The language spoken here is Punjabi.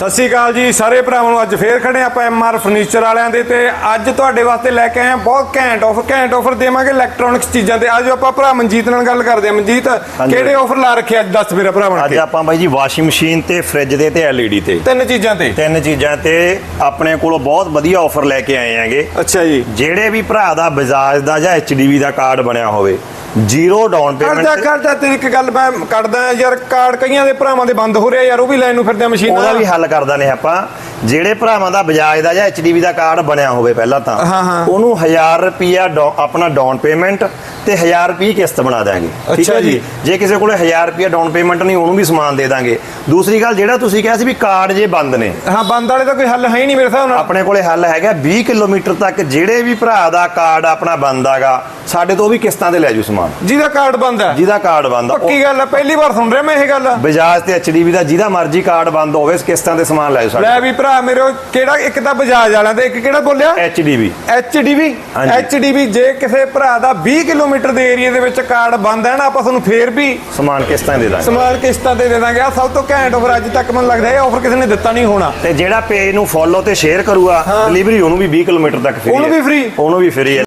ਸਤਿ ਸ਼੍ਰੀ ਅਕਾਲ ਜੀ ਸਾਰੇ ਭਰਾਵਾਂ ਨੂੰ ਅੱਜ ਫੇਰ ਖੜੇ ਆਪਾਂ ਐਮਆਰ ਫਰਨੀਚਰ ਵਾਲਿਆਂ ਦੇ ਤੇ ਅੱਜ ਤੁਹਾਡੇ ਵਾਸਤੇ ਲੈ ਕੇ ਆਏ ਹਾਂ ਬਹੁਤ ਘੈਂਟ ਆਫਰ ਘੈਂਟ ਆਫਰ ਦੇਵਾਂਗੇ ਇਲੈਕਟ੍ਰੋਨਿਕਸ ਚੀਜ਼ਾਂ ਤੇ। ਅੱਜ ਆਪਾਂ ਭਰਾ ਮਨਜੀਤ ਨਾਲ ਗੱਲ ਕਰਦੇ ਹਾਂ। ਮਨਜੀਤ। ਕਿਹੜੇ ਆਫਰ ਲਾ ਰੱਖੇ ਅੱਜ? ਦੱਸ ਮੇਰਾ ਭਰਾ ਬਣ ਅੱਜ ਆਪਾਂ ਬਾਈ ਜੀ ਵਾਸ਼ਿੰਗ ਮਸ਼ੀਨ ਤੇ ਫ੍ਰਿਜ ਦੇ ਤੇ ਐਲਈਡੀ ਤੇ। ਤਿੰਨ ਚੀਜ਼ਾਂ ਤੇ? ਤਿੰਨ ਚੀਜ਼ਾਂ ਤੇ ਆਪਣੇ ਕੋਲੋਂ ਬਹੁਤ ਵਧੀਆ ਆਫਰ ਲੈ ਕੇ ਆਏ ਆਂਗੇ ਅੱਛਾ ਜੀ। ਜਿਹੜੇ ਵੀ ਭਰਾ ਦਾ ਬਜਾਜ ਦਾ ਜਾਂ ਐਚਡੀਵੀ ਦਾ ਕਾਰਡ ਬਣਿਆ ਹੋਵੇ ਜ਼ੀਰੋ ਡਾਊਨ ਕਰਦਾ ਪੇਮੈਂਟ ਕਰਦਾ ਤੇਰੀ ਇੱਕ ਗੱਲ ਮੈਂ ਕੱਢਦਾ ਯਾਰ ਕਾਰਡ ਕਈਆਂ ਦੇ ਭਰਾਵਾਂ ਦੇ ਬੰਦ ਹੋ ਰਿਹਾ ਯਾਰ ਉਹ ਵੀ ਲੈਣ ਨੂੰ ਫਿਰਦੇ ਆ ਮਸ਼ੀਨਾਂ ਉਹਦਾ ਵੀ ਹੱਲ ਕਰਦਾ ਨੇ ਆਪਾਂ ਜਿਹੜੇ ਭਰਾਵਾਂ ਦਾ ਬਜਾਜ ਦਾ ਜਾਂ ਐਚਡੀਵੀ ਦਾ ਕਾਰਡ ਬਣਿਆ ਹੋਵੇ ਪਹਿਲਾਂ ਤਾਂ। ਉਹਨੂੰ 1000 ਰੁਪਿਆ ਆਪਣਾ ਡਾਊਨ ਪੇਮੈਂਟ ਤੇ 1000 ਰੁਪਏ ਕਿਸ਼ਤ ਬਣਾ ਦਾਂਗੇ ਠੀਕ ਹੈ ਜੀ। ਜੀ। ਕਿਸੇ ਕੋਲੇ 1000 ਰੁਪਿਆ ਡਾਊਨ ਪੇਮੈਂਟ ਨਹੀਂ ਉਹਨੂੰ ਵੀ ਸਮਾਨ ਦੇ ਦਾਂਗੇ ਦੂਸਰੀ ਗੱਲ ਜਿਹੜਾ ਤੁਸੀਂ ਕਿਹਾ ਸੀ ਵੀ ਕਾਰਡ ਜੇ ਬੰਦ ਨੇ। ਹਾਂ ਬੰਦ ਵਾਲੇ ਦਾ ਕੋਈ ਹੱਲ ਹੈ ਹੀ ਨਹੀਂ ਮੇਰੇ ਹਿਸਾਬ ਨਾਲ। ਆਪਣੇ ਕੋਲੇ ਹੱਲ ਹੈਗਾ 20 ਕਿਲੋਮੀਟਰ ਤੱਕ ਜਿਹੜੇ ਵੀ ਭਰਾ ਦਾ ਕਾਰਡ ਆਪਣਾ ਬੰਦਾਗਾ ਸਾਡੇ ਤੋਂ ਵੀ ਕਿਸ਼ਤਾਂ ਤੇ ਲੈ ਜੂ ਸਮਾਨ। ਜਿਹਦਾ ਕਾਰਡ ਬੰਦ ਹੈ। ਜਿਹਦਾ ਕਾਰਡ ਬੰਦ ਪੱਕੀ ਗੱਲ ਹੈ ਪਹਿਲੀ ਵਾਰ ਸੁਣ ਰਿਹਾ ਮੈਂ ਇਹ ਗੱਲ। ਬਜਾਜ ਤੇ ਐਚਡੀਬੀ ਦਾ ਜਿਹਦਾ ਮਰਜ਼ੀ ਕਾਰਡ ਬੰਦ ਹੋਵੇ ਕਿਸ਼ਤਾਂ ਤੇ ਸਮਾਨ ਲੈ ਜੂ ਸਾਡੇ ਲੈ ਵੀ ਭਰਾ ਮੇਰੇ ਕਿਹੜਾ ਇੱਕ ਤਾਂ ਬਜਾਜ ਵਾਲਿਆਂ ਤੇ ਇੱਕ ਕਿਹੜਾ ਬੋਲਿਆ? ਐਚਡੀਬੀ ਐਚਡੀਵੀ ਹਾਂਜੀ। ਐਚਡੀਵੀ ਜੇ ਕਿਸੇ ਭਰਾ ਦਾ 20 ਕਿਲੋਮੀਟਰ ਦੇ ਏਰੀਆ ਦੇ ਵਿੱਚ ਕਾਰਡ ਬੰਦ ਹੈ ਨਾ ਆਪਾਂ ਤੁਹਾਨੂੰ ਫੇਰ ਵੀ ਸਮਾਨ ਕਿਸ਼ਤਾਂ ਦੇ ਦਾਂਗੇ? ਸਮਾਨ ਕਿਸ਼ਤਾਂ ਤੇ ਦੇ ਦਾਂਗੇ? ਆ ਸਭ ਤੋਂ ਘੈਂਟ ਆਫਰ ਅੱਜ ਤੱਕ ਮੈਨੂੰ ਲੱਗਦਾ ਇਹ ਆਫਰ ਕਿਸੇ ਨੇ ਦਿੱਤਾ ਨਹੀਂ ਹੋਣਾ। ਤੇ ਜਿਹੜਾ ਪੇਜ ਨੂੰ ਫੋਲੋ ਤੇ ਸ਼ੇਅਰ ਕਰੂਗਾ ਡਿਲੀਵਰੀ ਉਹਨੂੰ ਵੀ 20 ਕਿਲੋਮੀਟਰ ਤੱਕ ਫ੍ਰੀ ਉਹਨੂੰ ਵੀ free? ਉਹਨੂੰ ਵੀ ਫ੍ਰੀ ਹੈ।